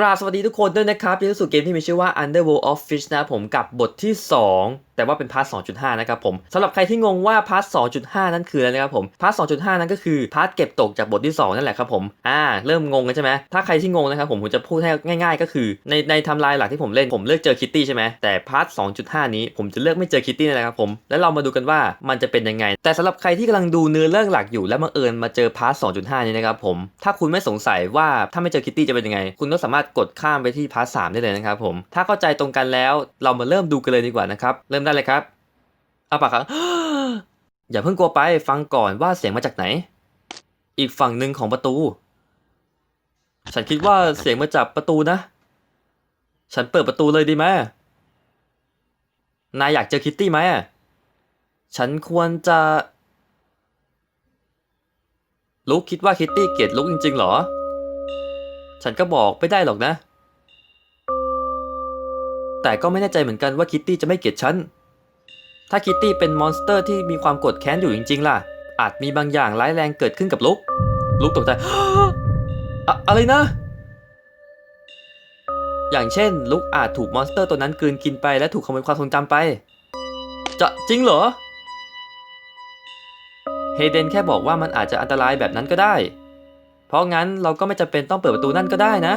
กราบสวัสดีทุกคนด้วยนะครับยินดีสู่เกมที่มีชื่อว่า Underworld of Fish นะผมกับบทที่ 2 แต่ว่าเป็นพาร์ท2.5 นะครับผมสำหรับใครที่งงว่าพาร์ท2.5 นั้นคืออะไรนะครับผมพาร์ท2.5 นั้นก็คือพาร์ทเก็บตกจากบทที่ 2 นั่นแหละครับผมอ่าเริ่มงงกันใช่ไหมถ้าใครที่งงนะครับผมผมจะพูดให้ง่าย ๆ ก็คือในในทำลายหลักที่ผมเล่นผมเลือกเจอคิตตี้ใช่ไหมแต่พาร์ท2.5 นี้ผมจะเลือกไม่เจอคิตตี้นั่นแหละครับผมแล้วเรามาดูกันว่ามันจะเป็นยังไง แต่สำหรับใครที่กำลังดูเนื้อเรื่องหลักอยู่ แล้วบังเอิญมาเจอพาร์ท2.5 นี้นะครับผมถ้าคุณไม่สงสัยว่าถ้าไม่เจอคิตตี้จะเป็นยังไง คุณก็สามารถกดข้ามไปที่พาร์ท3ได้เลยนะครับผมถ้าเข้าใจตรงกันแล้วเรามาเริ่มดูกันเลยดีกว่านะครับเริ่มได้เลยครับอาปากครับอย่าเพิ่งกลัวไปฟังก่อนว่าเสียงมาจากไหน อีกฝั่งหนึ่งของประตู ฉันคิดว่าเสียงมาจากประตูนะ ฉันเปิดประตูเลยดีไหมนายอยากเจอคิตตี้ไหมฉันควรจะ ลุกคิดว่าคิตตี้เกลียดลุกจริง ๆ หรอ ฉันก็บอกไม่ได้หรอกนะ แต่ก็ไม่แน่ใจเหมือนกันว่าคิตตี้จะไม่เกลียดฉัน ถ้าคิตตี้เป็นมอนสเตอร์ที่มีความกดแค้นอยู่จริง ๆ ล่ะ อาจมีบางอย่างร้ายแรงเกิดขึ้นกับลุก ลุกตกใจอะอะไรนะ อย่างเช่น ลุกอาจถูกมอนสเตอร์ตัวนั้นกลืนกินไปและถูกขโมยความทรงจำไป จะจริงเหรอ เฮเดนแค่บอกว่ามันอาจจะอันตรายแบบนั้นก็ได้ เพราะงั้นเราก็ไม่จำเป็นต้องเปิดประตูนั่นก็ได้นะ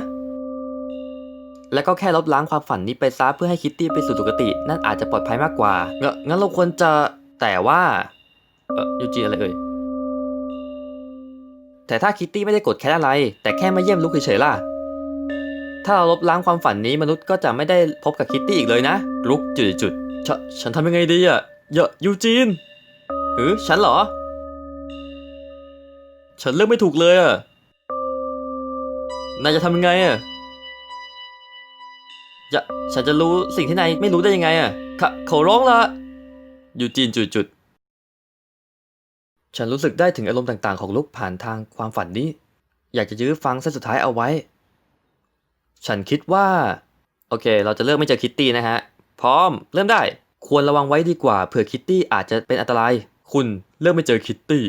แล้วก็แค่ลบล้างความฝันนี้ไปซะเพื่อให้คิตตี้ไปสู่สุคติ นั่นอาจจะปลอดภัยมากกว่าเงนงั้นเราควรจะแต่ว่าเออยูจีอะไรเอ่ยแต่ถ้าคิตตี้ไม่ได้กดแค่อะไร แต่แค่มาเยี่ยมลุกเฉยๆล่ะ ถ้าเราลบล้างความฝันนี้มนุษย์ก็จะไม่ได้พบกับคิตตี้อีกเลยนะ ลุกจุดจุดฉฉันทำยังไงดีอะอย่ายูจีนหรือฉันเหรอ ฉันเลือกไม่ถูกเลยอะนายจะทำยังไงอะ อย่าฉันจะรู้สิ่งที่นายไม่รู้ได้ยังไงอะขะเขาร้องละยูจีนจุดจุดฉันรู้สึกได้ถึงอารมณ์ต่างๆ ของลุกผ่านทางความฝันนี้ อยากจะยื้อฟังเส้นสุดท้ายเอาไว้ ฉันคิดว่า โอเค เราจะเลือกไม่เจอคิตตี้นะฮะ พร้อม เริ่มได้ ควรระวังไว้ดีกว่าเผื่อคิตตี้อาจจะเป็นอันตราย คุณเลือกไม่เจอคิตตี้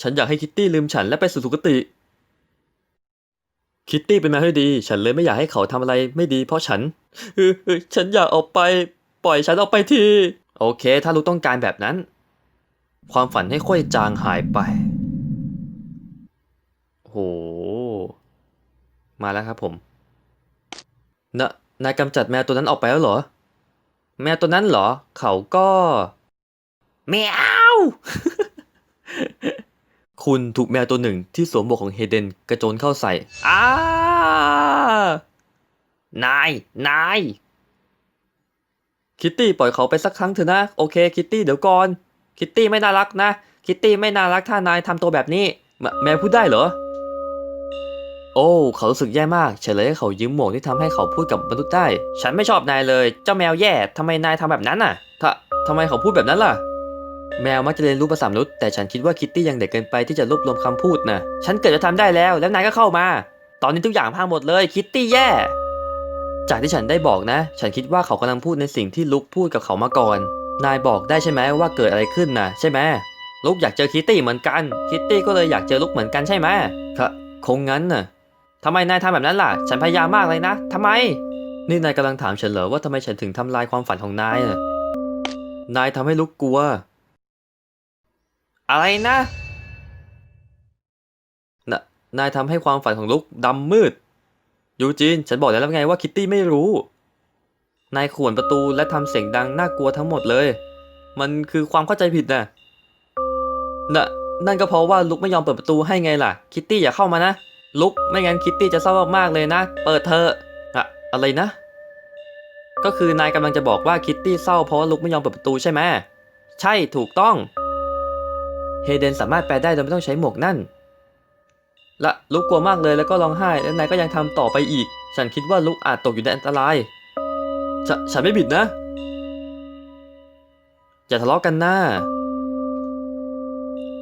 ฉันอยากให้คิตตี้ลืมฉันและไปสู่สุคติ คิตตี้เป็นแมวที่ดี ฉันเลยไม่อยากให้เขาทำอะไรไม่ดีเพราะฉันเออเออฉันอยากออกไป ปล่อยฉันออกไปที โอเค ถ้าลูกต้องการแบบนั้น ความฝันให้ค่อยจางหายไป โห มาแล้วครับผมนะนายกำจัดแมวตัวนั้นออกไปแล้วเหรอ แมวตัวนั้นเหรอ เขาก็ แมว คุณถูกแมวตัวหนึ่งที่สวมหมวกของเฮเดนกระโจนเข้าใส่อ้านาย นาย คิตตี้ปล่อยเขาไปสักครั้งเถอะนะ โอเค คิตตี้เดี๋ยวก่อน คิตตี้ไม่น่ารักนะ คิตตี้ไม่น่ารักถ้านายทำตัวแบบนี้ แมแมวพูดได้เหรอ โอ้ เขารู้สึกแย่มาก เฉยเลยให้เขายืมหมวกที่ทำให้เขาพูดกับมนุษย์ได้ ฉันไม่ชอบนายเลย เจ้าแมวแย่ทำไมนายทำแบบนั้นน่ะถ้าทำไมเขาพูดแบบนั้นล่ะ แมวมักจะเรียนรู้ภาษามนุษย์แต่ฉันคิดว่าคิตตี้ยังเด็กเกินไปที่จะรวบรวมคำพูดนะฉันเกิดจะทำได้แล้ว แล้วนายก็เข้ามา ตอนนี้ทุกอย่างพังหมดเลย คิตตี้แย่ จากที่ฉันได้บอกนะ ฉันคิดว่าเขากำลังพูดในสิ่งที่ลุกพูดกับเขามาก่อน นายบอกได้ใช่ไหมว่าเกิดอะไรขึ้นนะใช่ไหมลุกอยากเจอคิตตี้เหมือนกัน คิตตี้ก็เลยอยากเจอลุกเหมือนกันใช่ไหมคะคงงั้นน่ะทำไมนายทำแบบนั้นล่ะ ฉันพยายามมากเลยนะทำไม นี่นายกำลังถามฉันเหรอว่าทำไมฉันถึงทำลายความฝันของนายน่ะนายทำให้ลุกกลัว อะไรนะนะนายทำให้ความฝันของลุกดำมืด ยูจีนฉันบอกแล้วไงว่าคิตตี้ไม่รู้ นายข่วนประตูและทำเสียงดังน่ากลัวทั้งหมดเลย มันคือความเข้าใจผิดนะนะนั่นก็เพราะว่าลุกไม่ยอมเปิดประตูให้ไงล่ะ คิตตี้อย่าเข้ามานะ ลุกไม่งั้นคิตตี้จะเศร้ามากๆเลยนะ เปิดเธออะอะไรนะ ก็คือนายกำลังจะบอกว่าคิตตี้เศร้าเพราะว่าลุกไม่ยอมเปิดประตูใช่ไหมใช่ถูกต้อง เฮเดนสามารถแปลได้โดยไม่ต้องใช้หมวกนั่น ละลุกกลัวมากเลยแล้วก็ร้องไห้ และนายก็ยังทำต่อไปอีก ฉันคิดว่าลุกอาจตกอยู่ในอันตรายฉฉันไม่ผิดนะ อย่าทะเลาะกันนะ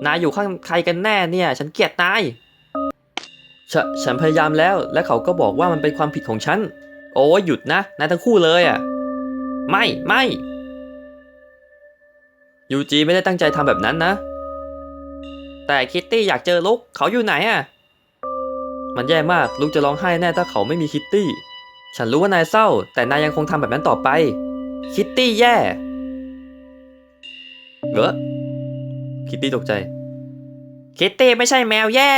นายอยู่ข้างใครกันแน่เนี่ย ฉันเกลียดนายฉฉันพยายามแล้ว และเขาก็บอกว่ามันเป็นความผิดของฉัน โอ้หยุดนะนายทั้งคู่เลยอะ ไม่ไม่ยูจีไม่ได้ตั้งใจทำแบบนั้นนะ แต่คิตตี้อยากเจอลุกเขาอยู่ไหนอะมันแย่มากลูกจะร้องไห้แน่ถ้าเขาไม่มีคิตตี้ ฉันรู้ว่านายเศร้า แต่นายยังคงทำแบบนั้นต่อไป คิตตี้แย่เหรอคิตตี้ตกใจ คิตตี้ไม่ใช่แมวแย่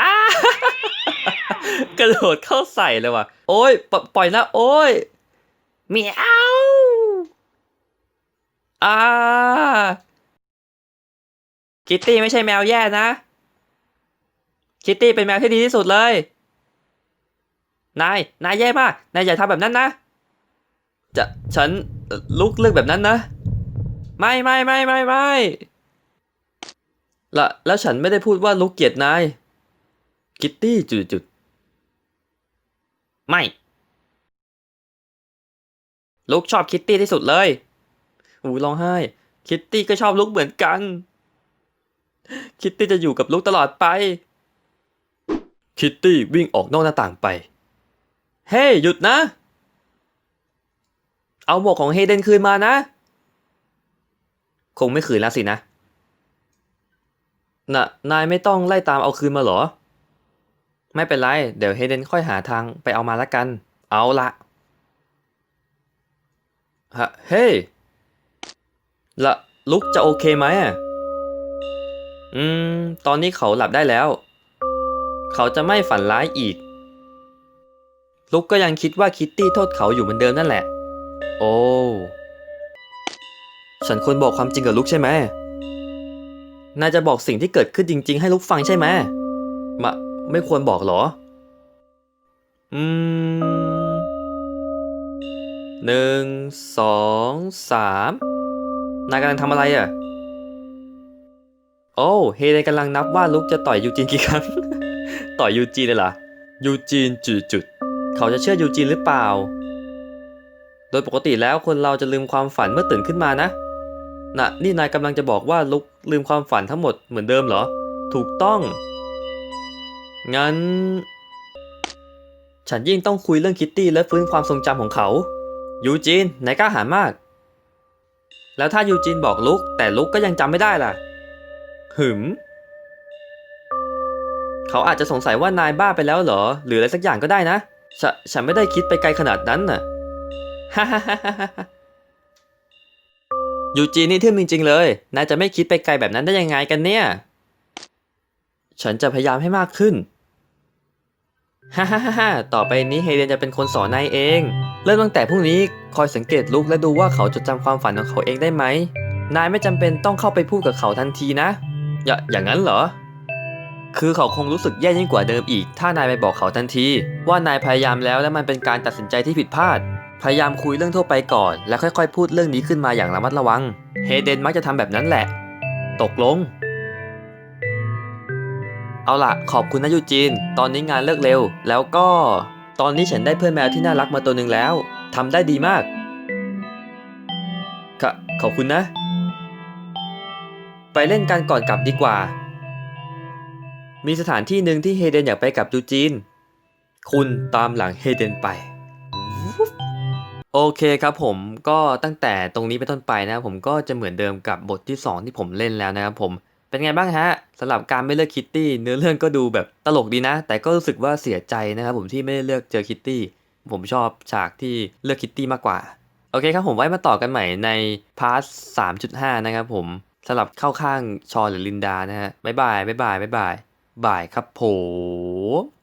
อ้ากระโดดเข้าใส่เลยว่ะ โอ้ยปล่อยปล่อยนะโอ้ยเมียวอ่า คิตตี้ไม่ใช่แมวแย่นะ คิตตี้เป็นแมวที่ดีที่สุดเลย นาย นายแย่มาก นายอย่าทำแบบนั้นนะ จะ ฉันลุกเลือกแบบนั้นนะ ไม่ไม่ไม่ไม่ไม่ละแล้วฉันไม่ได้พูดว่าลุกเกลียดนาย คิตตี้จุดจุดไม่ ลุกชอบคิตตี้ที่สุดเลย อูร้องไห้ คิตตี้ก็ชอบลุกเหมือนกัน คิตตี้จะอยู่กับลุกตลอดไป คิตตี้วิ่งออกนอกหน้าต่างไป เฮ้ยหยุดนะ เอาหมวกของเฮเดนคืนมานะ คงไม่คืนแล้วสินะน่ะนายไม่ต้องไล่ตามเอาคืนมาหรอ ไม่เป็นไร เดี๋ยวเฮเดนค่อยหาทางไปเอามาละกัน เอาละฮะเฮ้ยละลุกจะโอเคไหมอะ อืม ตอนนี้เขาหลับได้แล้ว เขาจะไม่ฝันร้ายอีก ลุกก็ยังคิดว่าคิตตี้โทษเขาอยู่เหมือนเดิมนั่นแหละ โอ้ ฉันควรบอกความจริงกับลุกใช่ไหมนายจะบอกสิ่งที่เกิดขึ้นจริง ๆ ให้ลุกฟังใช่ไหมมะ ไม่ควรบอกเหรอ อืมหนึ่งสองสามนายกำลังทำอะไรอะ โอ้เฮเดนกำลังนับว่าลุกจะต่อยยูจีนกี่ครั้ง ต่อยยูจีนเลยเหรอยูจีนจุดจุดเขาจะเชื่อยูจีนหรือเปล่า โดยปกติแล้วคนเราจะลืมความฝันเมื่อตื่นขึ้นมานะน่ะนี่นายกำลังจะบอกว่าลุกลืมความฝันทั้งหมดเหมือนเดิมเหรอ ถูกต้อง งั้น ฉันยิ่งต้องคุยเรื่องคิตตี้และฟื้นความทรงจำของเขา ยูจีนนายกล้าหาญมาก แล้วถ้ายูจีนบอกลุกแต่ลุกก็ยังจำไม่ได้ล่ะ หึม เขาอาจจะสงสัยว่านายบ้าไปแล้วเหรอ หรืออะไรสักอย่างก็ได้นะฉฉันไม่ได้คิดไปไกลขนาดนั้นน่ะฮ่าฮ่าฮ่าฮ่ายูจีนี่ทึ่มจริง ๆ เลย นายจะไม่คิดไปไกลแบบนั้นได้ยังไงกันเนี่ย ฉันจะพยายามให้มากขึ้น ฮ่าฮ่าฮ่าฮ่าต่อไปนี้เฮเดนจะเป็นคนสอนนายเอง เริ่มตั้งแต่พรุ่งนี้คอยสังเกตลุกและดูว่าเขาจดจำความฝันของเขาเองได้ไหม นายไม่จำเป็นต้องเข้าไปพูดกับเขาทันทีนะ อย่าอย่างนั้นเหรอ คือเขาคงรู้สึกแย่ยิ่งกว่าเดิมอีก ถ้านายไปบอกเขาทันที ว่านายพยายามแล้วและมันเป็นการตัดสินใจที่ผิดพลาด พยายามคุยเรื่องทั่วไปก่อน แล้วค่อยๆ พูดเรื่องนี้ขึ้นมาอย่างระมัดระวัง เฮเดนมักจะทำแบบนั้นแหละ ตกลง เอาล่ะ ขอบคุณนะยูจีน ตอนนี้งานเลิกเร็ว แล้วก็ ตอนนี้ฉันได้เพื่อนแมวที่น่ารักมาตัวหนึ่งแล้วทำได้ดีมากขะขอบคุณนะ ไปเล่นกันก่อนกลับดีกว่า มีสถานที่หนึ่งที่เฮเดนอยากไปกับยูจีน คุณตามหลังเฮเดนไป โอเคครับผมก็ตั้งแต่ตรงนี้เป็นต้นไปนะครับผมก็จะเหมือนเดิมกับบทที่ 2 ที่ผมเล่นแล้วนะครับผมเป็นไงบ้างฮะสำหรับการไม่เลือกคิตตี้เนื้อเรื่องก็ดูแบบตลกดีนะ แต่ก็รู้สึกว่าเสียใจนะครับผมที่ไม่ได้เลือกเจอคิตตี้ผมชอบฉากที่เลือกคิตตี้มากกว่า โอเคครับผมไว้มาต่อกันใหม่ในพาร์ท3.5 นะครับผม สำหรับเข้าข้างชอหรือลินดานะฮะบ๊ายบายบ๊ายบายบ๊ายบายบายครับผม